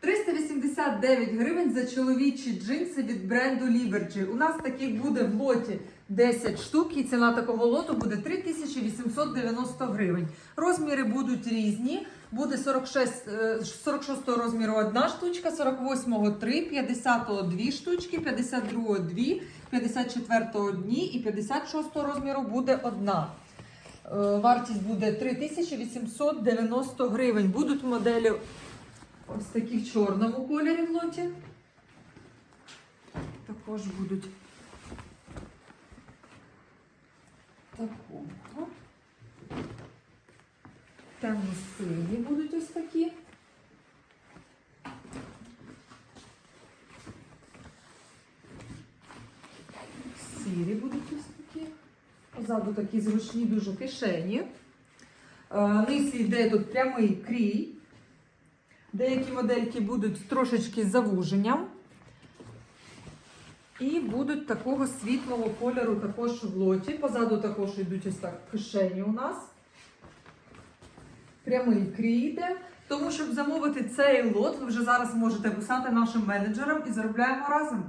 389 гривень за чоловічі джинси від бренду Liberty. У нас таких буде в лоті 10 штук, і ціна такого лоту буде 3890 гривень. Розміри будуть різні. Буде 46, е, 46 розміру одна штучка, 48 3, 50 дві штучки, 52 дві, 54 одні і 56-го розміру буде одна. Е, Вартість буде 3890 гривень. Будуть моделі ось такі в чорному кольорі в лоті. Також будуть такого. Темно-сині будуть ось такі. Сірі будуть ось такі. Позаду такі зручні дуже кишені. Е, Низ йде тут прямий крій. Деякі модельки будуть трошечки з завуженням. І будуть такого світлого кольору також в лоті. Позаду також йдуть ось так кишені у нас. Прямий крій. Тому, щоб замовити цей лот, ви вже зараз можете писати нашим менеджерам і заробляємо разом.